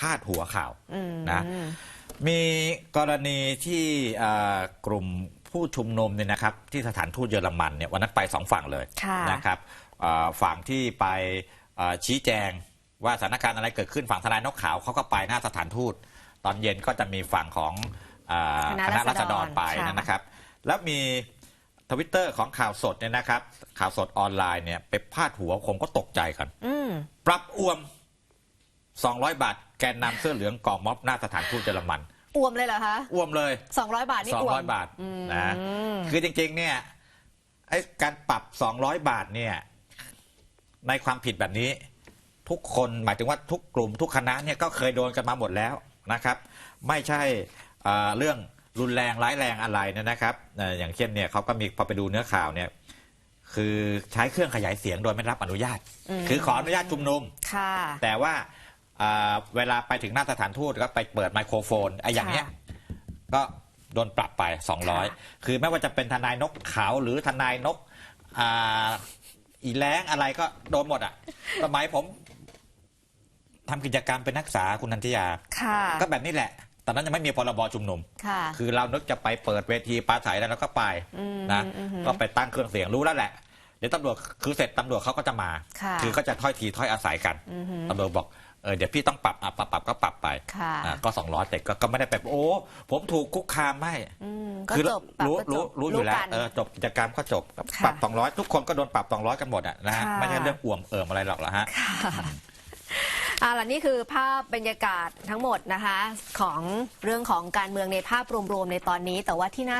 พาดหัวข่าวอืมนะมีกรณีที่เอ่อกลุ่มผู้ชุมนุมเนี่ยนะครับ ที่สถานทูตเยอรมันเนี่ยวันนั้นไปสองฝั่งเลยค่ะนะครับเอ่อฝั่งที่ไปเอ่อชี้แจงว่าสถานการณ์อะไรเกิดขึ้นฝั่งทนายนกขาวเขาก็ไปหน้าสถานทูต ตอนเย็นก็จะมีฝั่งของเออคคณะณะรารัษษฎฎรรไปค่ะนะครับ แล้วมีทวิตเตอร์ของข่าวสดเนี่ยนะครับ ข่าวสดออนไลน์เนี่ยไปพาดหัวผมก็ตกใจกันอืมปรับอวม 200 บาท แกนนำเสื้อเหลืองก่อม็อบหน้าสถานทูตเยอรมันอวมเลยเหรอคะอวมเลยสองร้อยบาทนี่อวม200 บาทอืมนะคือจริงๆเนี่ยไอ้การปรับ 200 บาทเนี่ยในความผิดแบบนี้ ทุกคนหมายถึงว่าทุกกลุ่มทุกคณะเนี่ยก็เคยโดนกันมาหมดแล้วนะครับ ไม่ใช่เอ่อเรื่องรุนแรงร้ายแรงอะไรเนยนะครับเอ่ออย่างเช่นเนี่ยเขาก็มีพอไปดูเนื้อข่าวเนี่ยคือใช้เครื่องขยายเสียงโดยไม่รับอนุญาต คือขออนุญาตชุมนุมค่ะแต่ว่า อ่าเวลาไปถึงหน้าสถานทูตก็ไปเปิดไมโครโฟนไอ้อย่างเนี้ยค่ะก็โดนปรับไปค่ะ200 คือไม่ว่าจะเป็นทนายนกขาวหรือทนายนกอ่าอีแล้งอะไรก็โดนหมดอะสมัยผมทำกิจกรรมเป็นนักศึกษาคุณนันทิยา ค่ะ ก็แบบนี้แหละ ตอนนั้นยังไม่มีพรบชุมนุม ค่ะ คือเรานึกจะไปเปิดเวทีปราศัยแล้วเราก็ไปอืมนะ อืมอืม ก็ไปตั้งเครื่องเสียงรู้แล้วแหละ เดี๋ยวตำรวจคือเสร็จตำรวจเขาก็จะมาค่ะ อก็จะถ้อยทีถ้อยอาศัยกันอือหือตำรวจบอก เออเดี๋ยวพี่ต้องปรับอะปรับปรับก็ปรับไปค่ะอะก็สองร้อยแต่ก็ก็ไม่ได้ไปโอ้ผมถูกคุกคามไม่อืมก็คือจบปรับรู้ก็จรู้บรู้อยู่แล้วกัน เออจบกิจกรรมก็จบค่ะปรับสองร้อยทุกคนก็โดนปรับสองร้อยกันหมดอะนะฮะค่ะ ไม่ใช่เรื่องอ่วมเอิมอะไรหรอกละฮะอ่าล่ะนี่คือภาพบรรยากาศทั้งหมดนะคะ ของเรื่องของการเมืองในภาพรวมๆในตอนนี้ แต่ว่าที่น่า